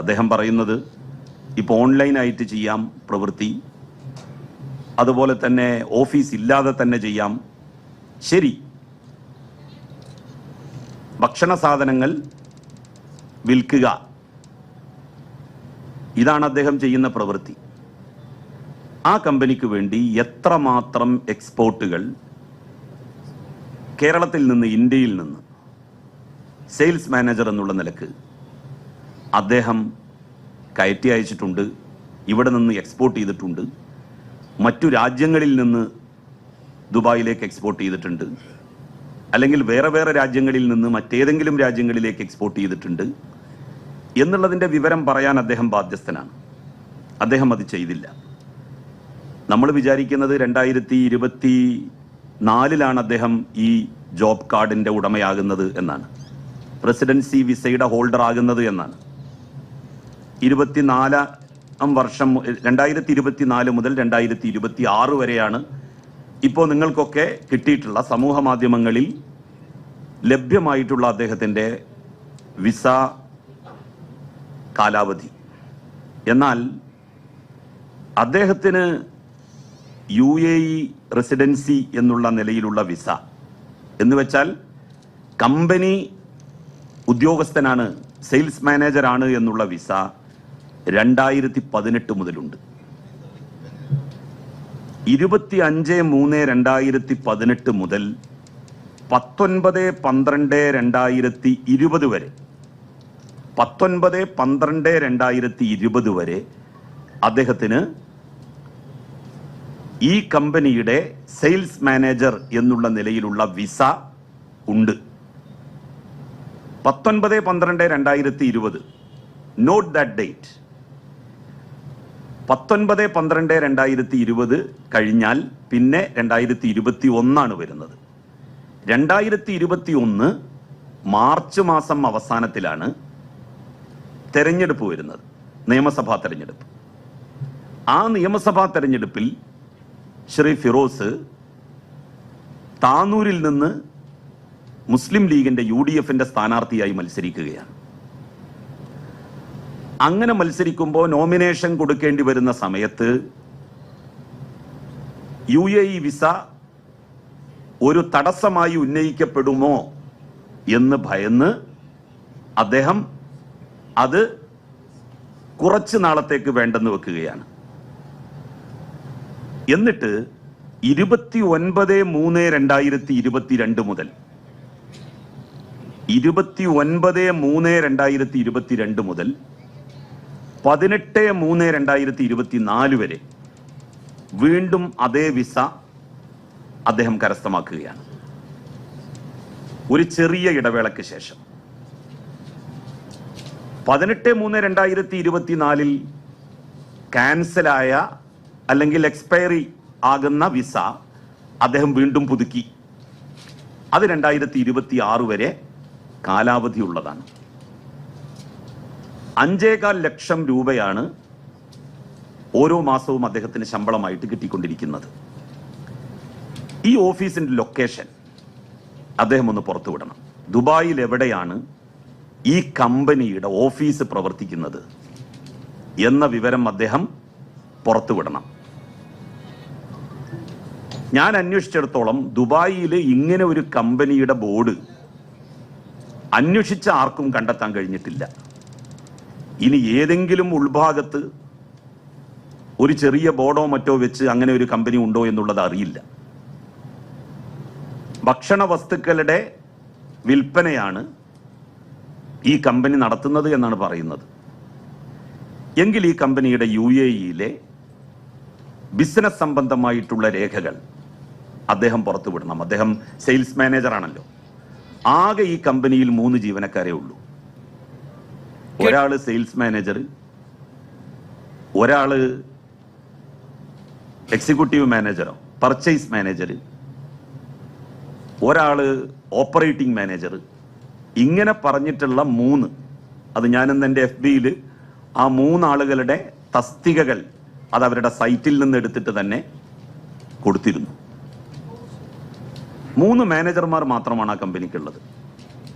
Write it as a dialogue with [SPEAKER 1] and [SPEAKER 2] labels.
[SPEAKER 1] അദ്ദേഹം പറയുന്നത് ഇപ്പോൾ ഓൺലൈനായിട്ട് ചെയ്യാം പ്രവൃത്തി അതുപോലെ തന്നെ ഓഫീസ് ഇല്ലാതെ തന്നെ ചെയ്യാം. ശരി. ഭക്ഷണ സാധനങ്ങൾ വിൽക്കുക. ഇതാണ് അദ്ദേഹം ചെയ്യുന്ന പ്രവൃത്തി. ആ കമ്പനിക്ക് വേണ്ടി എത്രമാത്രം എക്സ്പോർട്ടുകൾ കേരളത്തിൽ നിന്ന് ഇന്ത്യയിൽ നിന്ന് സെയിൽസ് മാനേജർ എന്നുള്ള നിലയ്ക്ക് അദ്ദേഹം കയറ്റി അയച്ചിട്ടുണ്ട് ഇവിടെ നിന്ന് എക്സ്പോർട്ട് ചെയ്തിട്ടുണ്ട് മറ്റു രാജ്യങ്ങളിൽ നിന്ന് ദുബായിലേക്ക് എക്സ്പോർട്ട് ചെയ്തിട്ടുണ്ട് അല്ലെങ്കിൽ വേറെ വേറെ രാജ്യങ്ങളിൽ നിന്ന് മറ്റേതെങ്കിലും രാജ്യങ്ങളിലേക്ക് എക്സ്പോർട്ട് ചെയ്തിട്ടുണ്ട് എന്നുള്ളതിന്റെ വിവരം പറയാൻ അദ്ദേഹം ബാധ്യസ്ഥനാണ്. അദ്ദേഹം അത് ചെയ്തില്ല. നമ്മൾ വിചാരിക്കുന്നത് രണ്ടായിരത്തി ഇരുപത്തി നാലിലാണ് അദ്ദേഹം ഈ ജോബ് കാർഡിന്റെ ഉടമയാകുന്നത് എന്നാണ്. പ്രസിഡൻസി വിസയുടെ ഹോൾഡർ ആകുന്നത് എന്നാണ്. ഇരുപത്തിനാലാം വർഷം രണ്ടായിരത്തി ഇരുപത്തിനാല് മുതൽ രണ്ടായിരത്തി ഇരുപത്തി ആറ് വരെയാണ് ഇപ്പോൾ നിങ്ങൾക്കൊക്കെ കിട്ടിയിട്ടുള്ള സമൂഹ മാധ്യമങ്ങളിൽ ലഭ്യമായിട്ടുള്ള അദ്ദേഹത്തിന്റെ വിസ കാലാവധി. എന്നാൽ അദ്ദേഹത്തിന് യു എ ഇ റെസിഡൻസി എന്നുള്ള നിലയിലുള്ള വിസ എന്ന് വെച്ചാൽ കമ്പനി ഉദ്യോഗസ്ഥനാണ് സെയിൽസ് മാനേജറാണ് എന്നുള്ള വിസ രണ്ടായിരത്തി പതിനെട്ട് മുതലുണ്ട്. ഇരുപത്തി അഞ്ച് മൂന്ന് രണ്ടായിരത്തി പതിനെട്ട് മുതൽ പത്തൊൻപത് പന്ത്രണ്ട് രണ്ടായിരത്തി ഇരുപത് വരെ. പത്തൊൻപത് പന്ത്രണ്ട് രണ്ടായിരത്തി ഇരുപത് വരെ അദ്ദേഹത്തിന് ഈ കമ്പനിയുടെ സെയിൽസ് മാനേജർ എന്നുള്ള നിലയിലുള്ള വിസ ഉണ്ട്. പത്തൊൻപത് പന്ത്രണ്ട് രണ്ടായിരത്തി ഇരുപത് നോട്ട് ദാറ്റ് ഡേറ്റ് പത്തൊൻപത് പന്ത്രണ്ട് രണ്ടായിരത്തി ഇരുപത് കഴിഞ്ഞാൽ പിന്നെ രണ്ടായിരത്തി ഇരുപത്തി ഒന്നാണ് വരുന്നത്. രണ്ടായിരത്തി ഇരുപത്തി ഒന്ന് മാർച്ച് മാസം അവസാനത്തിലാണ് തെരഞ്ഞെടുപ്പ് വരുന്നത്. നിയമസഭാ തെരഞ്ഞെടുപ്പ്. ആ നിയമസഭാ തെരഞ്ഞെടുപ്പിൽ ശ്രീ ഫിറോസ് താനൂരിൽ നിന്ന് മുസ്ലിം ലീഗിന്റെ യു ഡി എഫിന്റെ സ്ഥാനാർത്ഥിയായി മത്സരിക്കുകയാണ്. അങ്ങനെ മത്സരിക്കുമ്പോൾ നോമിനേഷൻ കൊടുക്കേണ്ടി വരുന്ന സമയത്ത് യു എ ഇ വിസ ഒരു തടസ്സമായി ഉന്നയിക്കപ്പെടുമോ എന്ന് ഭയന്ന് അദ്ദേഹം അത് കുറച്ച് നാളത്തേക്ക് വേണ്ടെന്ന് വെക്കുകയാണ്. എന്നിട്ട് ഇരുപത്തി ഒൻപത് മൂന്ന് രണ്ടായിരത്തി ഇരുപത്തിരണ്ട് മുതൽ ഇരുപത്തി ഒൻപത് മൂന്ന് രണ്ടായിരത്തി ഇരുപത്തിരണ്ട് മുതൽ പതിനെട്ട് മൂന്ന് രണ്ടായിരത്തി ഇരുപത്തി നാല് വരെ വീണ്ടും അതേ വിസ അദ്ദേഹം കരസ്ഥമാക്കുകയാണ്. ഒരു ചെറിയ ഇടവേളയ്ക്ക് ശേഷം. പതിനെട്ട് മൂന്ന് രണ്ടായിരത്തി ഇരുപത്തിനാലിൽ ക്യാൻസലായ അല്ലെങ്കിൽ എക്സ്പയറി ആകുന്ന വിസ അദ്ദേഹം വീണ്ടും പുതുക്കി. അത് രണ്ടായിരത്തി ഇരുപത്തി ആറ് വരെ കാലാവധി ഉള്ളതാണ്. അഞ്ചേകാൽ ലക്ഷം രൂപയാണ് ഓരോ മാസവും അദ്ദേഹത്തിന് ശമ്പളമായിട്ട് കിട്ടിക്കൊണ്ടിരിക്കുന്നത്. ഈ ഓഫീസിന്റെ ലൊക്കേഷൻ അദ്ദേഹം ഒന്ന് പുറത്തുവിടണം ദുബായിൽ എവിടെയാണ് ഈ കമ്പനിയുടെ ഓഫീസ് പ്രവർത്തിക്കുന്നത് എന്ന വിവരം അദ്ദേഹം പുറത്തുവിടണം ഞാൻ അന്വേഷിച്ചിടത്തോളം ദുബായിൽ ഇങ്ങനെ ഒരു കമ്പനിയുടെ ബോർഡ് അന്വേഷിച്ച ആർക്കും കണ്ടെത്താൻ കഴിഞ്ഞിട്ടില്ല. ഇനി ഏതെങ്കിലും ഉൾഭാഗത്ത് ഒരു ചെറിയ ബോർഡോ മറ്റോ വെച്ച് അങ്ങനെ ഒരു കമ്പനി ഉണ്ടോ എന്നുള്ളത് അറിയില്ല. ഭക്ഷണ വസ്തുക്കളുടെ വിൽപ്പനയാണ് ഈ കമ്പനി നടത്തുന്നത് എന്നാണ് പറയുന്നത്. എങ്കിൽ ഈ കമ്പനിയുടെ യു എ ഇയിലെ ബിസിനസ് സംബന്ധമായിട്ടുള്ള രേഖകൾ അദ്ദേഹം പുറത്തുവിടണം. അദ്ദേഹം സെയിൽസ് മാനേജറാണല്ലോ. ആകെ ഈ കമ്പനിയിൽ മൂന്ന് ജീവനക്കാരേ ഉള്ളൂ. ഒരാൾ സെയിൽസ് മാനേജർ ഒരാൾ എക്സിക്യൂട്ടീവ് മാനേജറോ പർച്ചേസ് മാനേജർ ഒരാൾ ഓപ്പറേറ്റിംഗ് മാനേജർ ഇങ്ങനെ പറഞ്ഞിട്ടുള്ള മൂന്ന് അത് ഞാനിന്ന് എന്റെ എഫ് ബിയിൽ ആ മൂന്നാളുകളുടെ തസ്തികകൾ അത് അവരുടെ സൈറ്റിൽ നിന്ന് എടുത്തിട്ട് തന്നെ കൊടുത്തിരുന്നു. മൂന്ന് മാനേജർമാർ മാത്രമാണ് ആ കമ്പനിക്കുള്ളത്